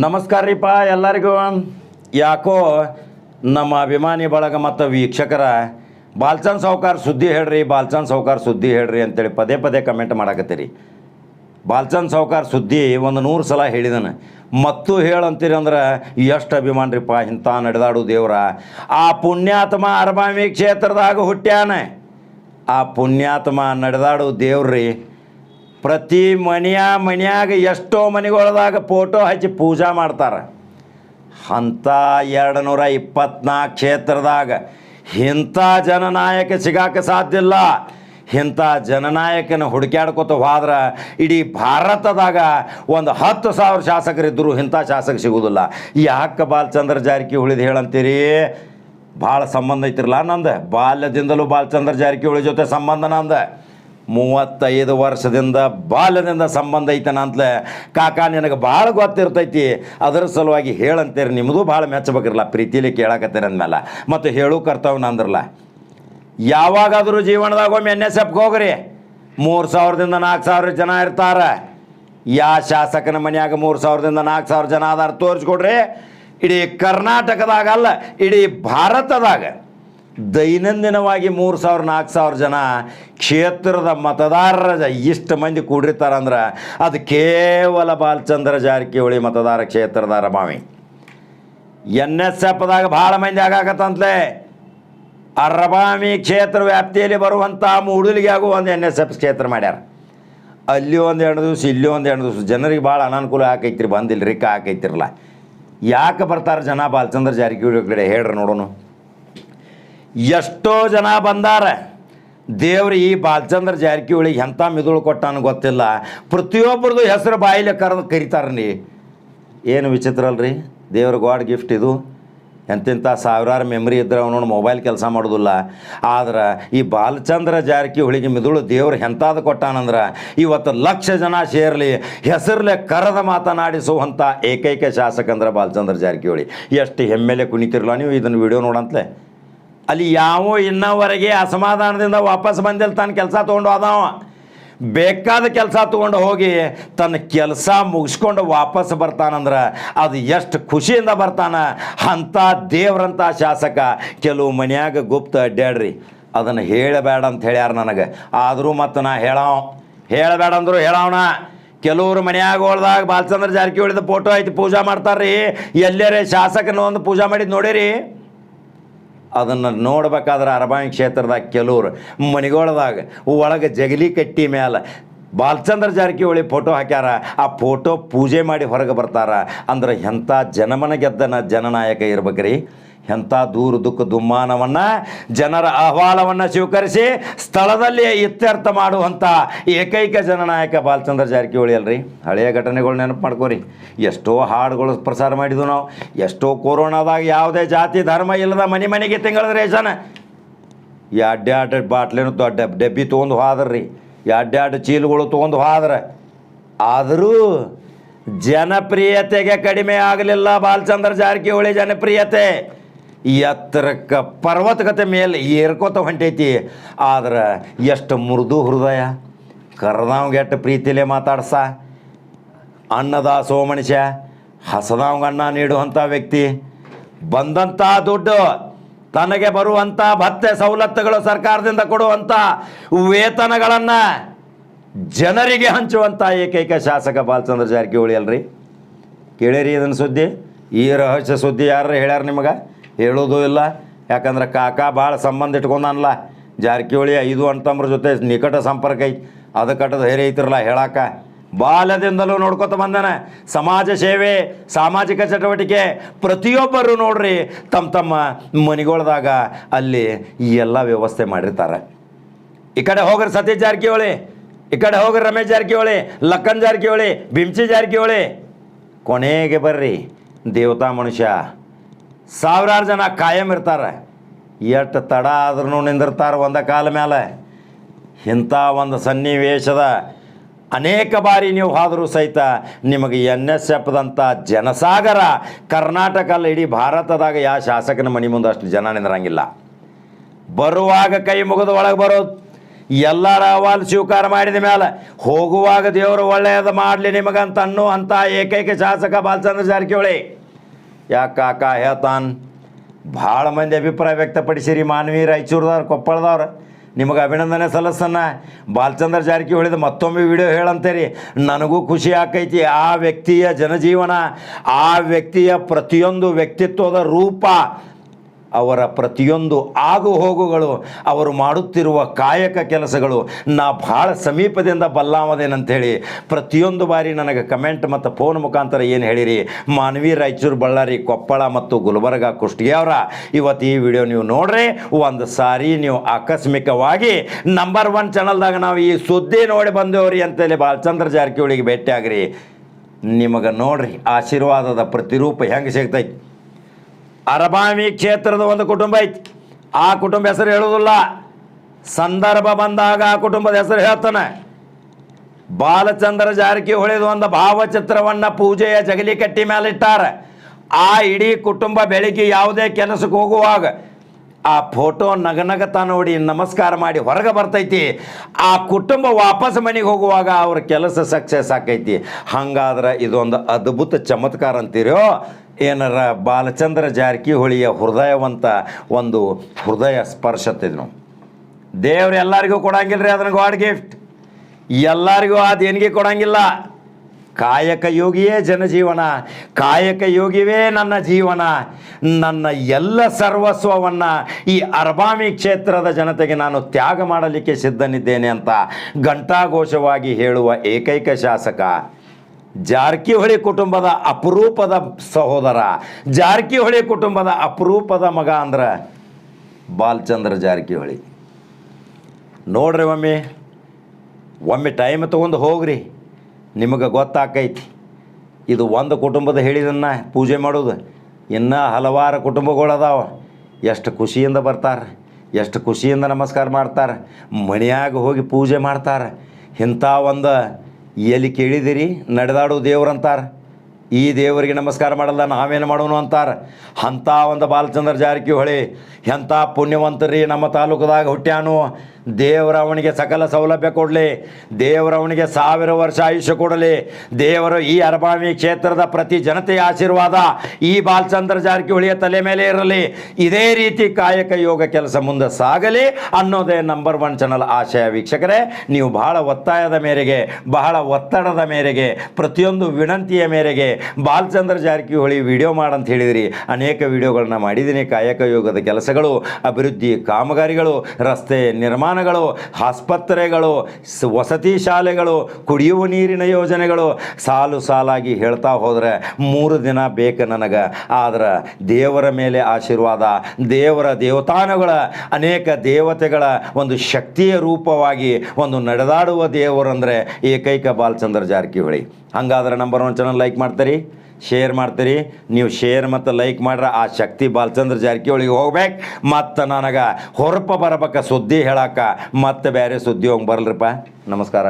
ನಮಸ್ಕಾರ ರೀಪ ಎಲ್ಲರಿಗೂ. ಯಾಕೋ ನಮ್ಮ ಅಭಿಮಾನಿ ಬಳಗ ಮತ್ತು ವೀಕ್ಷಕರ ಬಾಲ್ಚಂದ್ ಸಾವುಕಾರ ಸುದ್ದಿ ಹೇಳ್ರಿ, ಬಾಲ್ಚಂದ್ ಸಾವುಕಾರ ಸುದ್ದಿ ಹೇಳ್ರಿ ಅಂತೇಳಿ ಪದೇ ಪದೇ ಕಮೆಂಟ್ ಮಾಡಕತ್ತೀರಿ. ಬಾಲ್ಚಂದ್ ಸಾವುಕಾರ ಸುದ್ದಿ ಒಂದು ನೂರು ಸಲ ಹೇಳಿದನು. ಮತ್ತು ಹೇಳಂತೀರಿ ಅಂದ್ರೆ ಎಷ್ಟು ಅಭಿಮಾನ ರೀಪ ಇಂಥ ನಡೆದಾಡು ದೇವ್ರ. ಆ ಪುಣ್ಯಾತ್ಮ ಅರಬಾಮಿ ಕ್ಷೇತ್ರದಾಗ ಹುಟ್ಟ್ಯಾನ ಆ ಪುಣ್ಯಾತ್ಮ ನಡೆದಾಡು ದೇವ್ರಿ. ಪ್ರತಿ ಮನೆಯ ಮನೆಯಾಗ ಎಷ್ಟೋ ಮನೆಗಳದಾಗ ಫೋಟೋ ಹಚ್ಚಿ ಪೂಜಾ ಮಾಡ್ತಾರೆ. ಅಂಥ ಎರಡು ನೂರ ಇಪ್ಪತ್ನಾಲ್ಕು ಕ್ಷೇತ್ರದಾಗ ಇಂಥ ಜನನಾಯಕ ಸಿಗಾಕ ಸಾಧ್ಯ ಇಲ್ಲ. ಇಂಥ ಜನನಾಯಕನ ಹುಡುಕ್ಯಾಡ್ಕೊತ ಹೋದ್ರೆ ಇಡೀ ಭಾರತದಾಗ ಒಂದು ಹತ್ತು ಸಾವಿರ ಶಾಸಕರಿದ್ದರು ಇಂಥ ಶಾಸಕ ಸಿಗುವುದಿಲ್ಲ ಯಾಕೆ ಬಾಲಚಂದ್ರ ಜಾರಕಿಹೊಳಿದು ಹೇಳಂತೀರಿ? ಭಾಳ ಸಂಬಂಧ ಐತಿರಲ್ಲ ನಂದು? ಬಾಲ್ಯದಿಂದಲೂ ಬಾಲಚಂದ್ರ ಜಾರಕಿಹೊಳಿ ಜೊತೆ ಸಂಬಂಧ ನಂದು? ಮೂವತ್ತೈದು ವರ್ಷದಿಂದ ಬಾಲ್ಯದಿಂದ ಸಂಬಂಧ ಐತನ ಅಂತಲೇ. ಕಾಕ, ನಿನಗೆ ಭಾಳ ಗೊತ್ತಿರ್ತೈತಿ. ಅದರ ಸಲುವಾಗಿ ಹೇಳಂತೀರಿ ನಿಮ್ಮದು ಭಾಳ ಮೆಚ್ಚಬೇಕಿರಲ್ಲ, ಪ್ರೀತಿಲಿ ಕೇಳಕತ್ತೀರಿ ಅಂದಮೇಲೆ ಮತ್ತು ಹೇಳು ಕರ್ತವ್ಯ ಅಂದ್ರಲ್ಲ ಯಾವಾಗಾದರೂ ಜೀವನದಾಗ ಒಮ್ಮೆ ಎನ್ ಎಸ್ ಎಫ್ಗೆ ಹೋಗ್ರಿ. ಮೂರು ಸಾವಿರದಿಂದ ನಾಲ್ಕು ಸಾವಿರ ಜನ ಇರ್ತಾರೆ. ಯಾ ಶಾಸಕನ ಮನೆಯಾಗ ಮೂರು ಸಾವಿರದಿಂದ ನಾಲ್ಕು ಸಾವಿರ ಜನ ಅದಾರ ತೋರಿಸ್ಕೊಡ್ರಿ. ಇಡೀ ಕರ್ನಾಟಕದಾಗಲ್ಲ ಇಡೀ ಭಾರತದಾಗ. ದೈನಂದಿನವಾಗಿ ಮೂರು ಸಾವಿರ, ನಾಲ್ಕು ಸಾವಿರ ಜನ ಕ್ಷೇತ್ರದ ಮತದಾರರ ಇಷ್ಟು ಮಂದಿ ಕೂಡಿರ್ತಾರಂದ್ರೆ ಅದು ಕೇವಲ ಬಾಲಚಂದ್ರ ಜಾರಕಿಹೊಳಿ ಮತದಾರ ಕ್ಷೇತ್ರದ ರಮಾವಿ ಎನ್ ಎಸ್ ಎಫ್ದಾಗ ಭಾಳ ಮಂದಿ ಆಗಾಕತ್ತಂತಲೇ. ಅರಬಾಮಿ ಕ್ಷೇತ್ರ ವ್ಯಾಪ್ತಿಯಲ್ಲಿ ಬರುವಂಥ ಮೂಡಲಿಗೆ ಆಗೋ ಒಂದು ಎನ್ ಎಸ್ ಎಫ್ ಕ್ಷೇತ್ರ ಮಾಡ್ಯಾರ. ಅಲ್ಲಿ ಒಂದು ಎರಡು ದಿವಸ, ಇಲ್ಲಿ ಒಂದು ಎರಡು ದಿವಸ ಜನರಿಗೆ ಭಾಳ ಅನಾನುಕೂಲ ಹಾಕೈತ್ರಿ ಬಂದಿಲ್ಲ ರಿಕ್ಕ ಹಾಕೈತಿರಲ್ಲ ಯಾಕೆ ಬರ್ತಾರೆ ಜನ ಬಾಲಚಂದ್ರ ಜಾರಕಿಹೊಳಿ ಕಡೆ ಹೇಳ್ರಿ ನೋಡೋಣ ಎಷ್ಟೋ ಜನ ಬಂದಾರ. ದೇವ್ರು ಈ ಬಾಲಚಂದ್ರ ಜಾರಕಿಹೊಳಿಗೆ ಎಂಥ ಮಿದುಳು ಕೊಟ್ಟಾನ ಗೊತ್ತಿಲ್ಲ. ಪ್ರತಿಯೊಬ್ಬರದು ಹೆಸರು ಬಾಯಿಲೆ ಕರೆದು ಕರಿತಾರೆ ನೀ. ಏನು ವಿಚಿತ್ರ ಅಲ್ರಿ? ದೇವ್ರ ಗಾಡ್ ಗಿಫ್ಟ್ ಇದು. ಎಂತೆಂಥ ಸಾವಿರಾರು ಮೆಮ್ರಿ ಇದ್ರೆ ಅವನು ಮೊಬೈಲ್ ಕೆಲಸ ಮಾಡೋದಿಲ್ಲ. ಆದ್ರೆ ಈ ಬಾಲಚಂದ್ರ ಜಾರಕಿಹೊಳಿಗೆ ಮಿದುಳು ದೇವ್ರು ಎಂಥದ್ದು ಕೊಟ್ಟಾನಂದ್ರೆ ಇವತ್ತು ಲಕ್ಷ ಜನ ಸೇರಲಿ ಹೆಸರಲ್ಲೇ ಕರೆದ ಮಾತನಾಡಿಸುವಂಥ ಏಕೈಕ ಶಾಸಕ ಅಂದ್ರೆ ಬಾಲಚಂದ್ರ ಜಾರಕಿಹೊಳಿ ಎಷ್ಟು ಹೆಮ್ಮೆಲೆ ಕುಣಿತಿರಲ್ಲ ನೀವು ಇದನ್ನು ವಿಡಿಯೋ ನೋಡಂತಲೇ? ಅಲ್ಲಿ ಯಾವ ಇನ್ನವರೆಗೆ ಅಸಮಾಧಾನದಿಂದ ವಾಪಸ್ ಬಂದಿಲ್ಲ, ತನ್ನ ಕೆಲಸ ತೊಗೊಂಡು ಹೋದವ. ಬೇಕಾದ ಕೆಲಸ ತೊಗೊಂಡು ಹೋಗಿ ತನ್ನ ಕೆಲಸ ಮುಗಿಸ್ಕೊಂಡು ವಾಪಸ್ ಬರ್ತಾನಂದ್ರೆ ಅದು ಎಷ್ಟು ಖುಷಿಯಿಂದ ಬರ್ತಾನ. ಅಂಥ ದೇವ್ರಂಥ ಶಾಸಕ ಕೆಲವು ಮನ್ಯಾಗ ಗುಪ್ತ ಅಡ್ಡಾಡ್ರಿ ಅದನ್ನು ಹೇಳಬೇಡ ಅಂತ ಹೇಳ್ಯಾರ ನನಗೆ. ಆದರೂ ಮತ್ತು ನಾ ಹೇಳವ. ಹೇಳಬೇಡ ಅಂದರು ಹೇಳವಣ ಕೆಲವರು ಮನ್ಯಾಗ ಹೋಳ್ದಾಗ ಬಾಲಚಂದ್ರ ಜಾರಕಿಹೊಳಿದ ಫೋಟೋ ಐತಿ, ಪೂಜಾ ಮಾಡ್ತಾರ್ರಿ. ಎಲ್ಲರೇ ಶಾಸಕನ ಒಂದು ಪೂಜಾ ಮಾಡಿದ್ದು ನೋಡಿರಿ. ಅದನ್ನು ನೋಡ್ಬೇಕಾದ್ರೆ ಅರಬಾಯಿ ಕ್ಷೇತ್ರದಾಗ ಕೆಲವರು ಮನೆಗೊಳದಾಗ ಒಳಗೆ ಜಗಲಿ ಕಟ್ಟಿ ಮೇಲೆ ಬಾಲಚಂದ್ರ ಜಾರಕಿಹೊಳಿ ಫೋಟೋ ಹಾಕ್ಯಾರ. ಆ ಫೋಟೋ ಪೂಜೆ ಮಾಡಿ ಹೊರಗೆ ಬರ್ತಾರ. ಅಂದ್ರೆ ಎಂಥ ಜನಮನ ಗೆದ್ದನ ಜನನಾಯಕ ಇರ್ಬೇಕ್ರಿ. ಎಂಥ ದೂರ ದುಃಖ ದುಮ್ಮಾನವನ್ನು ಜನರ ಅಹವಾಲವನ್ನು ಸ್ವೀಕರಿಸಿ ಸ್ಥಳದಲ್ಲಿ ಇತ್ಯರ್ಥ ಮಾಡುವಂಥ ಏಕೈಕ ಜನನಾಯಕ ಬಾಲಚಂದ್ರ ಜಾರಕಿಹೊಳಿ ಅಲ್ರಿ? ಹಳೆಯ ಘಟನೆಗಳು ನೆನಪು ಮಾಡ್ಕೋರಿ. ಎಷ್ಟೋ ಹಾಡುಗಳು ಪ್ರಸಾರ ಮಾಡಿದ್ವು ನಾವು. ಎಷ್ಟೋ ಕೊರೋನಾದಾಗ ಯಾವುದೇ ಜಾತಿ ಧರ್ಮ ಇಲ್ಲದ ಮನೆ ಮನೆಗೆ ತಿಂಗಳ ರೇಷನ್ ಅಡ್ಡಾಡ ಬಾಟ್ಲೇನು ದೊಡ್ಡ ಡಬ್ಬಿ ತೊಗೊಂಡು ಹೋದ್ರಿ. ಅಡ್ಡಾಡ ಚೀಲಗಳು ತೊಗೊಂಡು ಹೋದ್ರೆ. ಆದರೂ ಜನಪ್ರಿಯತೆಗೆ ಕಡಿಮೆ ಆಗಲಿಲ್ಲ ಬಾಲಚಂದ್ರ ಜಾರಕಿಹೊಳಿ ಜನಪ್ರಿಯತೆ. ಎತ್ತರಕ್ಕೆ ಪರ್ವತಗತೆ ಮೇಲೆ ಏರ್ಕೋತ ಹೊಂಟೈತಿ. ಆದ್ರೆ ಎಷ್ಟು ಮೃದು ಹೃದಯ. ಕರ್ದವ್ಗೆ ಎಷ್ಟು ಪ್ರೀತಿಲೇ ಮಾತಾಡ್ಸ. ಅನ್ನದ ಸೋಮನುಷ್ಯ ಹಸದವಂಗ ಅನ್ನ ನೀಡುವಂಥ ವ್ಯಕ್ತಿ. ಬಂದಂಥ ದುಡ್ಡು, ತನಗೆ ಬರುವಂಥ ಭತ್ತೆ ಸವಲತ್ತುಗಳು ಸರ್ಕಾರದಿಂದ ಕೊಡುವಂಥ ವೇತನಗಳನ್ನು ಜನರಿಗೆ ಹಂಚುವಂಥ ಏಕೈಕ ಶಾಸಕ ಬಾಲಚಂದ್ರ ಜಾರಕಿಹೊಳಿ ಅಲ್ರಿ. ಕೇಳಿರಿ ಇದನ್ನು ಸುದ್ದಿ? ಈ ರಹಸ್ಯ ಸುದ್ದಿ ಯಾರು ಹೇಳ್ಯಾರ ನಿಮಗೆ? ಹೇಳೋದು ಇಲ್ಲ. ಯಾಕಂದ್ರೆ ಕಾಕ ಭಾಳ ಸಂಬಂಧ ಇಟ್ಕೊಂಡನಲ್ಲ. ಜಾರಕಿಹೊಳಿ ಐದು ಅಣ್ತಮ್ರ ಜೊತೆ ನಿಕಟ ಸಂಪರ್ಕ ಐತಿ. ಕಟ್ಟದ ಧೈರ್ಯ ಐತಿರಲ್ಲ ಹೇಳಾಕ. ಬಾಲ್ಯದಿಂದಲೂ ನೋಡ್ಕೊತ ಬಂದಾನ. ಸಮಾಜ ಸೇವೆ, ಸಾಮಾಜಿಕ ಚಟುವಟಿಕೆ ಪ್ರತಿಯೊಬ್ಬರು ನೋಡ್ರಿ ತಮ್ಮ ತಮ್ಮ ಮನೆಗಳ್ದಾಗ ಅಲ್ಲಿ ಈ ಎಲ್ಲ ವ್ಯವಸ್ಥೆ ಮಾಡಿರ್ತಾರೆ. ಈ ಕಡೆ ಹೋಗ್ರಿ ಸತೀಶ್ ಜಾರಕಿಹೊಳಿ. ಈ ಕಡೆ ಹೋಗ್ರಿ ರಮೇಶ್ ಜಾರಕಿಹೊಳಿ ಲಕ್ಕನ್ ಜಾರಕಿಹೊಳಿ ಬಿಂಚಿ ಜಾರಕಿಹೊಳಿ. ಕೊನೆಗೆ ಬರ್ರಿ. ದೇವತಾ ಮನುಷ್ಯ. ಸಾವಿರಾರು ಜನ ಕಾಯಂ ಇರ್ತಾರೆ. ಎಷ್ಟು ತಡ ಆದ್ರೂ ನಿಂದಿರ್ತಾರೆ ಒಂದ ಕಾಲ ಮೇಲೆ ಇಂಥ ಒಂದು ಸನ್ನಿವೇಶದ ಅನೇಕ ಬಾರಿ ನೀವು ಹೋದರೂ ಸಹಿತ ನಿಮಗೆ ಎನ್ ಎಸ್ ಎಫ್ದಂಥ ಜನಸಾಗರ ಕರ್ನಾಟಕ ಅಲ್ಲ ಇಡೀ ಭಾರತದಾಗ ಯಾವ ಶಾಸಕನ ಮನೆ ಮುಂದೆ ಅಷ್ಟು ಜನ ನಿಂದ್ರಂಗಿಲ್ಲ. ಬರುವಾಗ ಕೈ ಮುಗಿದು ಒಳಗೆ ಬರೋದು. ಎಲ್ಲರ ಅಹವಾಲು ಸ್ವೀಕಾರ ಮಾಡಿದ ಮೇಲೆ ಹೋಗುವಾಗ ದೇವರು ಒಳ್ಳೆಯದು ಮಾಡಲಿ ನಿಮಗಂತ ಅನ್ನೋ ಅಂತ ಏಕೈಕ ಶಾಸಕ ಬಾಲಚಂದ್ರ ಜಾರಕಿಹೊಳಿ. ಯಾಕೆ ಕಾಕ ಹೇಳ್ತಾನ್? ಭಾಳ ಮಂದಿ ಅಭಿಪ್ರಾಯ ವ್ಯಕ್ತಪಡಿಸಿರಿ ಮಾನವಿ ರಾಯಚೂರ್ದವ್ರು, ಕೊಪ್ಪಳದವ್ರು. ನಿಮಗೆ ಅಭಿನಂದನೆ ಸಲ್ಲಿಸನ್ನ ಬಾಲಚಂದ್ರ ಜಾರಕಿಹೊಳಿದ ಮತ್ತೊಮ್ಮೆ ವಿಡಿಯೋ ಹೇಳಂತೇರಿ. ನನಗೂ ಖುಷಿ ಆಕೈತಿ ಆ ವ್ಯಕ್ತಿಯ ಜನಜೀವನ, ಆ ವ್ಯಕ್ತಿಯ ಪ್ರತಿಯೊಂದು ವ್ಯಕ್ತಿತ್ವದ ರೂಪ. ಅವರ ಪ್ರತಿಯೊಂದು ಆಗು ಹೋಗುಗಳು ಅವರು ಮಾಡುತ್ತಿರುವ ಕಾಯಕ ಕೆಲಸಗಳು, ನಾ ಭಾಳ ಸಮೀಪದಿಂದ ಬಲ್ಲಾಮದೇನಂಥೇಳಿ ಪ್ರತಿಯೊಂದು ಬಾರಿ ನನಗೆ ಕಮೆಂಟ್ ಮತ್ತು ಫೋನ್ ಮುಖಾಂತರ ಏನು ಹೇಳಿರಿ? ಮಾನವಿ ರಾಯಚೂರು, ಬಳ್ಳಾರಿ, ಕೊಪ್ಪಳ ಮತ್ತು ಗುಲ್ಬರ್ಗ ಕುಷ್ಟಗಿ ಅವರ. ಇವತ್ತು ಈ ವಿಡಿಯೋ ನೀವು ನೋಡ್ರಿ ಒಂದು ಸಾರಿ ನೀವು ಆಕಸ್ಮಿಕವಾಗಿ ನಂಬರ್ ಒನ್ ಚಾನಲ್ದಾಗ ನಾವು ಈ ಸುದ್ದಿ ನೋಡಿ ಬಂದೇವ್ರಿ ಅಂತೇಳಿ ಬಾಲಚಂದ್ರ ಜಾರಕಿಹೊಳಿಗೆ ಭೇಟಿಯಾಗ್ರಿ. ನಿಮಗೆ ನೋಡ್ರಿ, ಆಶೀರ್ವಾದದ ಪ್ರತಿರೂಪ ಹೆಂಗೆ ಸಿಗ್ತೈತಿ? ಅರಬಾಮಿ ಕ್ಷೇತ್ರದ ಒಂದು ಕುಟುಂಬ ಐತಿ. ಆ ಕುಟುಂಬ ಹೆಸರು ಹೇಳುವುದಿಲ್ಲ ಸಂದರ್ಭ ಬಂದಾಗ ಆ ಕುಟುಂಬದ ಹೆಸರು ಹೇಳ್ತಾನೆ. ಬಾಲಚಂದ್ರ ಜಾರಕಿಹೊಳಿದ ಒಂದು ಭಾವಚಿತ್ರವನ್ನು ಪೂಜೆಯ ಜಗಲಿ ಕಟ್ಟಿ ಮೇಲೆ ಇಟ್ಟಾರ. ಆ ಇಡೀ ಕುಟುಂಬ ಬೆಳಿಗ್ಗೆ ಯಾವುದೇ ಕೆಲಸಕ್ಕೆ ಹೋಗುವಾಗ ಆ ಫೋಟೋ ನಗನಗತ ನೋಡಿ ನಮಸ್ಕಾರ ಮಾಡಿ ಹೊರಗೆ ಬರ್ತೈತಿ. ಆ ಕುಟುಂಬ ವಾಪಸ್ ಮನೆಗೆ ಹೋಗುವಾಗ ಅವ್ರ ಕೆಲಸ ಸಕ್ಸಸ್ ಆಕೈತಿ. ಹಂಗಾದ್ರೆ ಇದೊಂದು ಅದ್ಭುತ ಚಮತ್ಕಾರ ಅಂತೀರೋ? ಏನಾರ ಬಾಲಚಂದ್ರ ಜಾರಕಿಹೊಳಿಯ ಹೃದಯವಂತ ಒಂದು ಹೃದಯ ಸ್ಪರ್ಶತೆ ನಾವು ದೇವ್ರು ಎಲ್ಲರಿಗೂ ಕೊಡಂಗಿಲ್ಲ ರೀ ಅದನ್ನ ಗಾಡ್ ಗಿಫ್ಟ್ ಎಲ್ಲರಿಗೂ ಅದು ದೇಣಿಗೆ ಕೊಡಂಗಿಲ್ಲ. ಕಾಯಕ ಯೋಗಿಯೇ ಜನಜೀವನ. ಕಾಯಕ ಯೋಗಿವೇ ನನ್ನ ಜೀವನ. ನನ್ನ ಎಲ್ಲ ಸರ್ವಸ್ವವನ್ನು ಈ ಅರ್ಬಾಮಿ ಕ್ಷೇತ್ರದ ಜನತೆಗೆ ನಾನು ತ್ಯಾಗ ಮಾಡಲಿಕ್ಕೆ ಸಿದ್ಧನಿದ್ದೇನೆ ಅಂತ ಘಂಟಾಘೋಷವಾಗಿ ಹೇಳುವ ಏಕೈಕ ಶಾಸಕ ಜಾರಕಿಹೊಳಿ ಕುಟುಂಬದ ಅಪರೂಪದ ಸಹೋದರ. ಜಾರಕಿಹೊಳಿ ಕುಟುಂಬದ ಅಪರೂಪದ ಮಗ ಅಂದ್ರೆ ಬಾಲಚಂದ್ರ ಜಾರಕಿಹೊಳಿ. ನೋಡ್ರಿ ಒಮ್ಮೆ ಒಮ್ಮೆ ಟೈಮ್ ತೊಗೊಂಡು ಹೋಗ್ರಿ. ನಿಮಗೆ ಗೊತ್ತಾಕೈತಿ. ಇದು ಒಂದು ಕುಟುಂಬದ ಹೇಳಿದನ್ನ ಪೂಜೆ ಮಾಡೋದು. ಇನ್ನೂ ಹಲವಾರು ಕುಟುಂಬಗಳದಾವ. ಎಷ್ಟು ಖುಷಿಯಿಂದ ಬರ್ತಾರೆ, ಎಷ್ಟು ಖುಷಿಯಿಂದ ನಮಸ್ಕಾರ ಮಾಡ್ತಾರೆ. ಮನೆಯಾಗ ಹೋಗಿ ಪೂಜೆ ಮಾಡ್ತಾರೆ. ಇಂಥ ಒಂದು ಎಲ್ಲಿ ಕೇಳಿದಿರಿ? ನಡೆದಾಡು ದೇವ್ರಂತಾರೆ ಈ ದೇವರಿಗೆ ನಮಸ್ಕಾರ ಮಾಡಲ್ಲ, ನಾವೇನು ಮಾಡೋನು ಅಂತಾರೆ. ಅಂಥ ಒಂದು ಬಾಲಚಂದ್ರ ಜಾರಕಿಹೊಳಿ ಎಂಥ ಪುಣ್ಯವಂತರಿ ನಮ್ಮ ತಾಲೂಕದಾಗ ಹುಟ್ಟ್ಯಾನು. ದೇವರ ಅವನಿಗೆ ಸಕಲ ಸೌಲಭ್ಯ ಕೊಡಲಿ. ದೇವರ ಅವನಿಗೆ ಸಾವಿರ ವರ್ಷ ಆಯುಷ್ಯ ಕೊಡಲಿ. ದೇವರು ಈ ಅರಬಾವಿ ಕ್ಷೇತ್ರದ ಪ್ರತಿ ಜನತೆಯ ಆಶೀರ್ವಾದ ಈ ಬಾಲಚಂದ್ರ ಜಾರಕಿಹೊಳಿಯ ತಲೆ ಮೇಲೆ ಇರಲಿ. ಇದೇ ರೀತಿ ಕಾಯಕ ಯೋಗ ಕೆಲಸ ಮುಂದೆ ಸಾಗಲಿ ಅನ್ನೋದೇ ನಂಬರ್ ಒನ್ ಚಾನಲ್ ಆಶಯ ವೀಕ್ಷಕರೇ. ನೀವು ಬಹಳ ಒತ್ತಾಯದ ಮೇರೆಗೆ, ಬಹಳ ಒತ್ತಡದ ಮೇರೆಗೆ, ಪ್ರತಿಯೊಂದು ವಿನಂತಿಯ ಮೇರೆಗೆ ಬಾಲಚಂದ್ರ ಜಾರಕಿಹೊಳಿ ವಿಡಿಯೋ ಮಾಡಂತ ಹೇಳಿದಿರಿ. ಅನೇಕ ವಿಡಿಯೋಗಳನ್ನ ಮಾಡಿದ್ದೀನಿ ಕಾಯಕ ಯೋಗದ ಕೆಲಸಗಳು, ಅಭಿವೃದ್ಧಿ ಕಾಮಗಾರಿಗಳು, ರಸ್ತೆ ನಿರ್ಮಾಣಗಳು ಆಸ್ಪತ್ರೆಗಳು ವಸತಿ ಶಾಲೆಗಳು, ಕುಡಿಯುವ ನೀರಿನ ಯೋಜನೆಗಳು ಸಾಲು ಸಾಲಾಗಿ ಹೇಳ್ತಾ ಹೋದರೆ ಮೂರು ದಿನ ಬೇಕು ನನಗೆ. ಆದ್ರೆ ದೇವರ ಮೇಲೆ ಆಶೀರ್ವಾದ, ದೇವರ ದೇವತಾನುಗಳ, ಅನೇಕ ದೇವತೆಗಳ ಒಂದು ಶಕ್ತಿಯ ರೂಪವಾಗಿ ಒಂದು ನಡೆದಾಡುವ ದೇವರಂದರೆ ಏಕೈಕ ಬಾಲಚಂದ್ರ ಜಾರಕಿಹೊಳಿ. ಹಂಗಾದ್ರೆ ನಂಬರ್ ಒನ್ ಚಾನಲ್ ಲೈಕ್ ಮಾಡ್ತೀರಿ? ಶೇರ್ ಮಾಡ್ತೀರಿ. ನೀವು ಶೇರ್ ಮತ್ತು ಲೈಕ್ ಮಾಡ್ರೆ, ಆ ಶಕ್ತಿ ಬಾಲಚಂದ್ರ ಜಾರಕಿಹೊಳಿಗೆ ಹೋಗ್ಬೇಕು. ಮತ್ತು ನನಗೆ ಹೊರಪ ಬರಬೇಕ ಸುದ್ದಿ ಹೇಳಕ್ಕೆ ಮತ್ತೆ ಬೇರೆ ಸುದ್ದಿ ಹೋಗಿ ಬರಲ್ರಿಪ್ಪ. ನಮಸ್ಕಾರ.